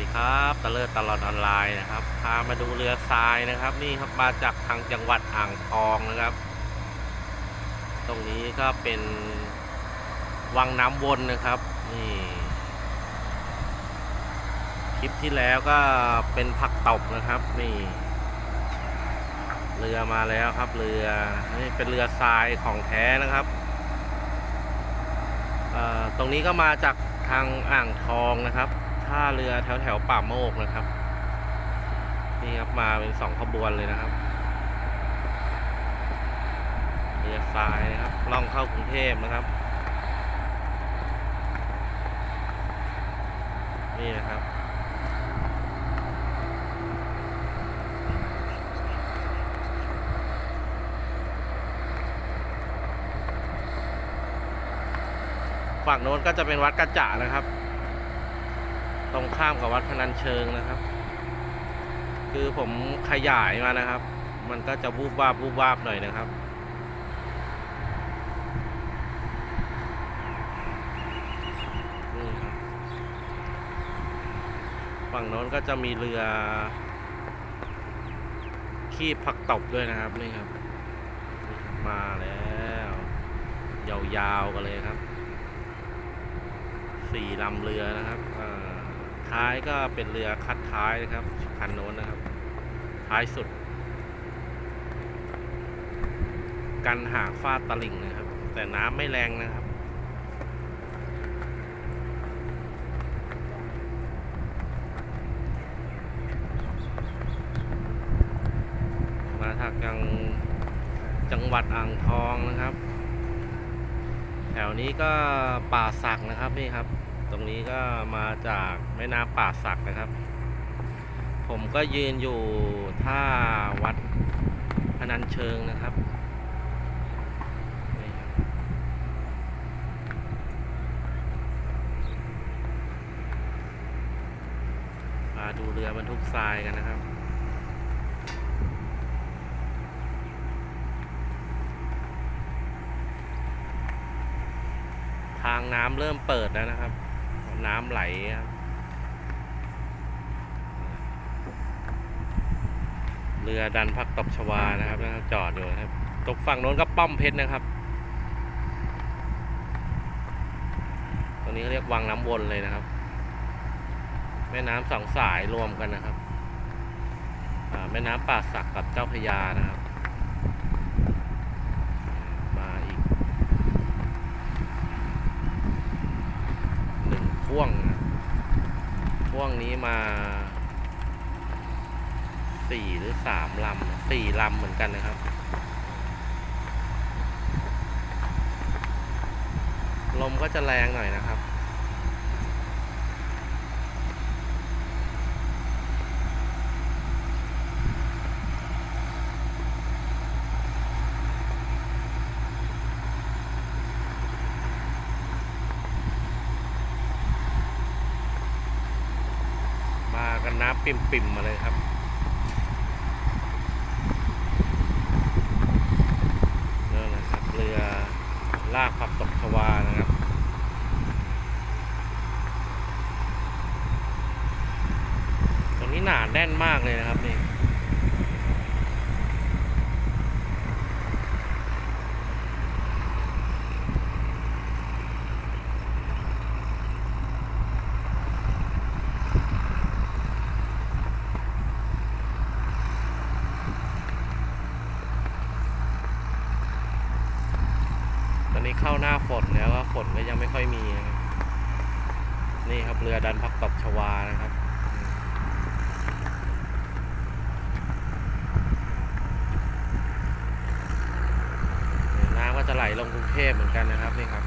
ดีครับตะเลิศตลอดออนไลน์นะครับ พามาดูเรือทรายนะครับ นี่ครับมาจากทางจังหวัดอ่างทองนะครับ ตรงนี้ก็เป็นวังน้ำวนนะครับ นี่คลิปที่แล้วก็เป็นผักตบนะครับนี่ เรือมาแล้วครับ เรือนี่เป็นเรือทรายของแท้นะครับเอ่อตรงนี้ก็มาจากทางอ่างทองนะครับ ท่าเรือแถวแถวป่าโมกนะครับ นี่ครับมาเป็นสองขบวนเลยนะครับเรือทรายนะครับล่องเข้ากรุงเทพนะครับ นี่นะครับฝั่งโน้นก็จะเป็นวัดกระจะนะครับ ตรงข้ามกับวัดพนัญเชิงนะครับ คือผมขยายมานะครับ มันก็จะวูบวาบวูบวาบหน่อยนะครับฝั่งโน้นก็จะมีเรือ ขี้ผักตบด้วยนะครับนี่ครับนี่ครับมาแล้วยาวๆกันเลยครับ สี่ลำเรือนะครับอ่า ท้ายก็เป็นเรือคัดท้ายนะครับคันโน้นนะครับ ท้ายสุด กันหากฟาดตลิ่งนะครับ แต่น้ำไม่แรงนะครับมาทางจังจังหวัดอ่างทองนะครับ แถวนี้ก็ป่าสักนะครับนี่ครับ ตรงนี้ก็มาจากแม่น้ำป่าสักนะครับ ผมก็ยืนอยู่ท่าวัดพนัญเชิงนะครับนี่ครับ มาดูเรือบรรทุกทรายกันนะครับทางน้ำเริ่มเปิดแล้วนะครับ น้ำไหลครับเรือดันพักตบชวานะครับจอดอยู่ครับ ตกฝั่งโน้นก็ป้อมเพชรนะครับ ตรงนี้เขาเรียกวังน้ำวนเลยนะครับ แม่น้ำสองสายรวมกันนะครับแม่น้ำป่าสักกับเจ้าพยานะครับ มาอีก หนึ่งพ่วงนะ พ่วงนี้มาสี่หรือสามลำสี่ลำเหมือนกันนะครับ ลมก็จะแรงหน่อยนะครับ มา กันน้ำปิ่มๆมาเลยครับนี่นะครับเรือลากผักตกชวานะครับตรงนี้หนาแน่นมากเลยนะครับนี่ เข้าหน้าฝนแล้วก็ฝนก็ยังไม่ค่อยมีนะครับนี่ครับเรือดันพักตบชวานะครับน้ำก็จะไหลลงกรุงเทพเหมือนกันนะครับนี่ครับ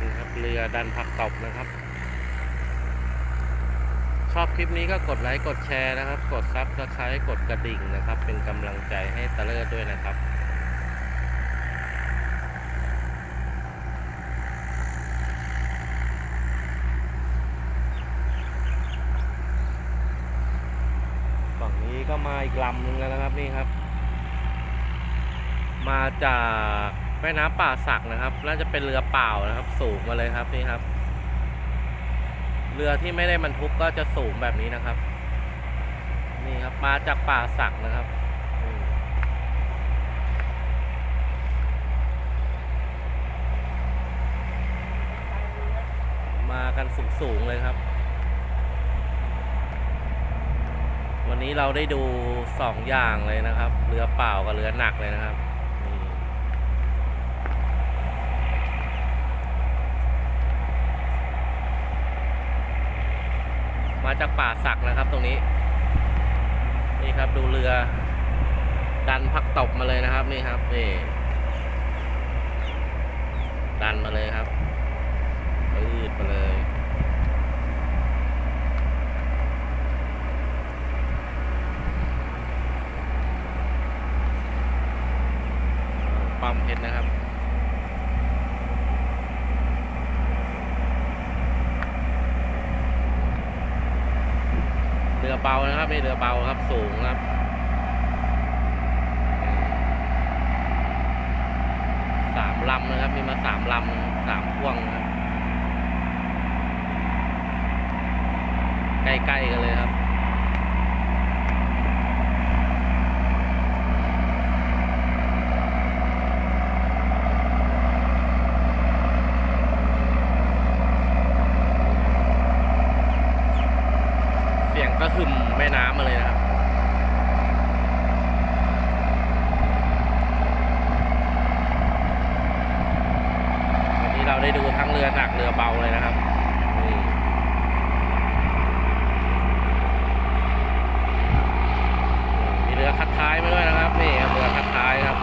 นี่ค รือดันผักตบนะครับ ชอบคลิปนี้ก็กดไลค์กดแชร์นะครับ กดซับสไครต์กดกระดิ่งนะครับ เป็นกำลังใจให้ตะเลิศด้วยนะครับฝั่งนี้ก็มาอีกลำหนึ่งแล้วนะครับนี่ครับ มาจาก แม่น้ำป่าสักนะครับ น่าจะเป็นเรือเปล่านะครับ สูงมาเลยครับนี่ครับ เรือที่ไม่ได้บรรทุกก็จะสูงแบบนี้นะครับ นี่ครับมาจากป่าสักนะครับมมากันสูงๆเลยครับ วันนี้เราได้ดูสองอย่างเลยนะครับ เรือเปล่ากับเรือหนักเลยนะครับนี่ มาจากป่าสักนะครับตรงนี้ นี่ครับดูเรือ ดันพักตบมาเลยนะครับนี่ครับนี่ดันมาเลยครับปืดมาเลยปั๊มเพชรนะครับ เบานะครับนี่เรือเบาครับสูงครับสามลำนะครับ มีมาสามลำสามพ่วงครับใกล้ๆกันเลยครับ ก็หึมแม่น้ำมาเลยนะครับวันนี้เราได้ดูทั้งเรือหนักเรือเบาเลยนะครับมีเรือคัดท้ายมาด้วยนะครับ นี่ครับเรือคัดท้ายครับ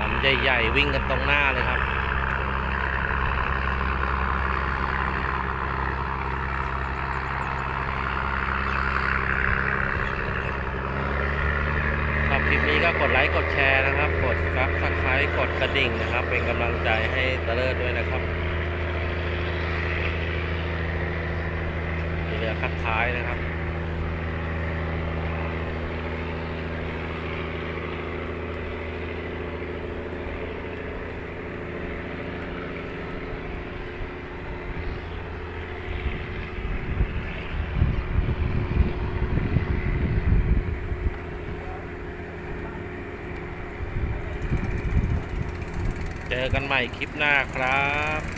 ลำ ใหญ่ๆวิ่งกันตรงหน้าเลยครับชอบคลิปนี้ก็กดไลค์กดแชร์นะครับ กดซับสไครต์กดกระดิ่งนะครับ เป็นกำลังใจให้ตะเลิศด้วยนะครับเรือคัดท้ายนะครับ กันใหม่คลิปหน้าครับ